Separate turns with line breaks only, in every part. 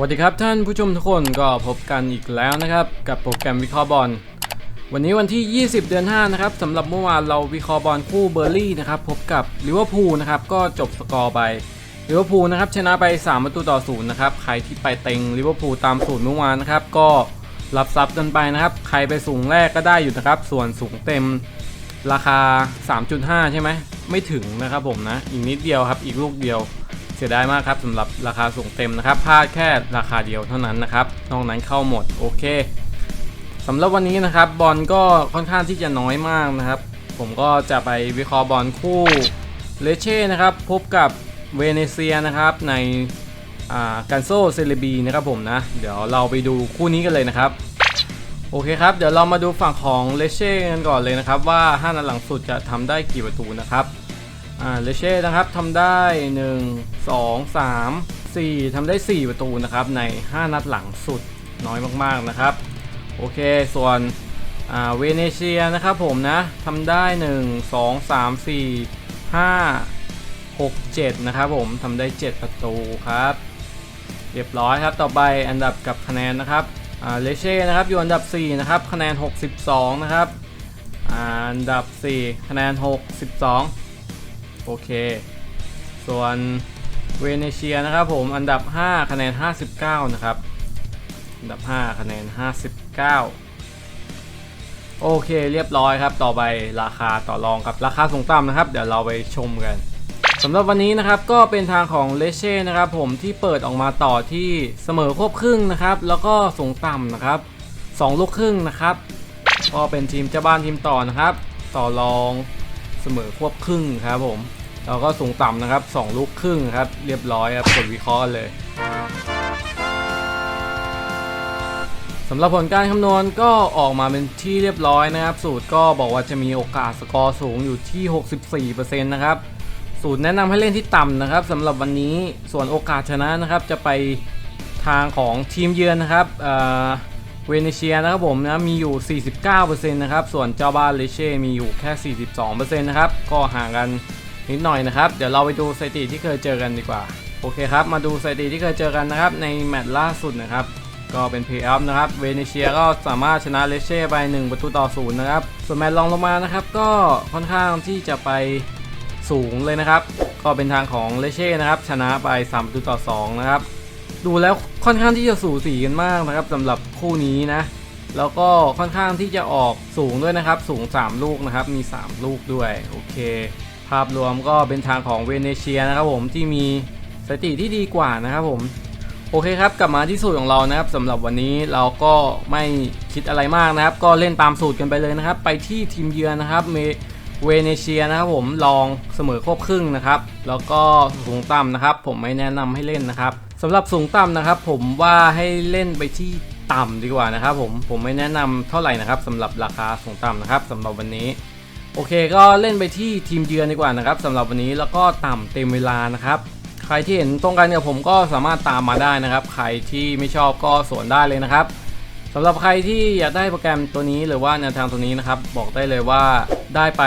วัสดีครับท่านผู้ชมทุกคนก็พบกันอีกแล้วนะครับ กับโปรแกรมวิเคราะห์บอลวันนี้วันที่ 20 เดือน 5 นะครับสำหรับเมื่อวานเราวิเคราะห์บอลคู่เบอร์ลี่นะครับพบกับลิเวอร์พูลนะครับก็จบสกอร์ไปลิเวอร์พูลนะครับชนะไป 3 ประตูต่อศูนย์นะครับใครที่ไปเต็งลิเวอร์พูลตามสูตรเมื่อวานนะครับก็รับทรัพย์กันไปนะครับใครไปสูงแรกก็ได้อยู่นะครับ ส่วนสูงเต็มราคา 3.5 ใช่ไหมไม่ถึงนะครับผมนะอีกนิดเดียวครับอีกลูกเดียว สียดายมากครับสำหรับราคาสูงเต็มนะครับพลาดแค่ราคาเดียวเท่านั้นนะครับนอกนั้นเข้าหมดโอเคสำหรับวันนี้นะครับบอลก็ค่อนข้างที่จะน้อยมากนะครับ ผมก็จะไปวิเคราะห์บอลคู่เลเช่นะครับพบกับเวเนเซียนะครับในการโซเซเลบีนะครับผมนะ เดี๋ยวเราไปดูคู่นี้กันเลยนะครับ โอเคครับ เดี๋ยวเรามาดูฝั่งของเลเช่กันก่อนเลยนะครับ ว่า 5 นัดหลังสุดจะทำได้กี่ประตูนะครับ อ่าเลเช่นะครับทำได้ 1 2 3 4ทำได้ 4 ประตูนะครับใน 5 นัดหลังสุดน้อยมากๆนะครับ โอเคส่วนอ่าเวเนเซียนะครับผมนะทำได้ 1 2 3 4 5 6 7 นะครับผมทำได้ 7 ประตูครับ เรียบร้อยครับต่อไปอันดับกับคะแนนนะครับอ่าเลเช่นะครับอยู่อันดับ 4 นะครับ คะแนน 62 นะครับอ่าอันดับ 4 คะแนน 62 โอเค ส่วนเวเนเชียนะครับผมอันดับ 5 คะแนน 59 นะครับ อันดับ 5 คะแนน 59 โอเคเรียบร้อยครับ ต่อไปราคาต่อรองกับราคาสูงต่ำนะครับ เดี๋ยวเราไปชมกันสำหรับวันนี้นะครับก็เป็นทางของเลเช่นะครับผมที่เปิดออกมาต่อที่เสมอควบครึ่งนะครับ แล้วก็สูงต่ำนะครับ2ลูกครึ่งนะครับ ก็เป็นทีมเจ้าบ้านทีมต่อนะครับ ต่อรอง เสมอควบครึ่งครับผมแล้วก็สูงต่ำนะครับ2ลูกครึ่งครับ เรียบร้อยครับกดวิเคราะห์เลยสำหรับผลการคำนวณก็ออกมาเป็นที่เรียบร้อยนะครับ สูตรก็บอกว่าจะมีโอกาสสกอร์สูงอยู่ที่ 64%นะครับสูตรแนะนำให้เล่นที่ต่ำนะครับสำหรับวันนี้ส่วนโอกาสชนะนะครับจะไปทางของทีมเยือนนะครับ เวเนเชียนะครับผมนะมีอยู่ 49%นะครับส่วนเจ้าบ้านเลเช่มีอยู่แค่ 42%นะครับก็ห่างกันนิดหน่อยนะครับ เดี๋ยวเราไปดูสถิติที่เคยเจอกันดีกว่า โอเคครับ มาดูสถิติที่เคยเจอกันนะครับ ในแมตช์ล่าสุดนะครับ ก็เป็นเพย์ออฟนะครับ เวเนเชียก็สามารถชนะเลเช่ไป 1 ประตูต่อศูนย์นะครับ ส่วนแมตช์รองลงมานะครับ ก็ค่อนข้างที่จะไปสูงเลยนะครับ ก็เป็นทางของเลเช่นะครับ ชนะไป3ประตูต่อ2นะครับ ดูแล้วค่อนข้างที่จะสูสีกันมากนะครับสำหรับคู่นี้นะ แล้วก็ค่อนข้างที่จะออกสูงด้วยนะครับ สูง 3 ลูกนะครับ มี 3 ลูกด้วย โอเค ภาพรวมก็เป็นทางของเวเนเชียนะครับผมที่มีสถิติที่ดีกว่านะครับผมโอเคครับ กลับมาที่สูตรของเรานะครับสำหรับวันนี้เราก็ไม่คิดอะไรมากนะครับ ก็เล่นตามสูตรกันไปเลยนะครับ ไปที่ทีมเยือนนะครับเมเวเนเชียนะครับผมลองเสมอควบครึ่งนะครับ แล้วก็สูงต่ำนะครับ ผมไม่แนะนำให้เล่นนะครับ สำหรับสูงต่ำนะครับ ผมว่าให้เล่นไปที่ต่ำดีกว่านะครับผมผมไม่แนะนำเท่าไหร่นะครับสำหรับราคาสูงต่ำนะครับสำหรับวันนี้ โอเคก็เล่นไปที่ทีมเยือนดีกว่านะครับสำหรับวันนี้แล้วก็ต่ำเต็มเวลานะครับ ใครที่เห็นตรงกันกับผมก็สามารถตามมาได้นะครับ ใครที่ไม่ชอบก็สวนได้เลยนะครับสำหรับใครที่อยากได้โปรแกรมตัวนี้หรือว่าแนวทางตัวนี้นะครับ บอกได้เลยว่าได้ไป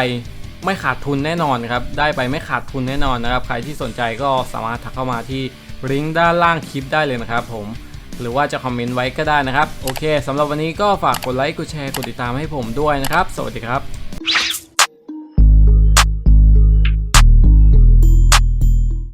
ไม่ขาดทุนแน่นอนครับได้ไปไม่ขาดทุนแน่นอนนะครับ ใครที่สนใจก็สามารถทักเข้ามาที่ ลิงก์ด้านล่างคลิปได้เลยนะครับผมหรือว่าจะคอมเมนต์ไว้ก็ได้นะครับ โอเคสำหรับวันนี้ก็ฝากกดไลค์กดแชร์กดติดตามให้ผมด้วยนะครับ สวัสดีครับ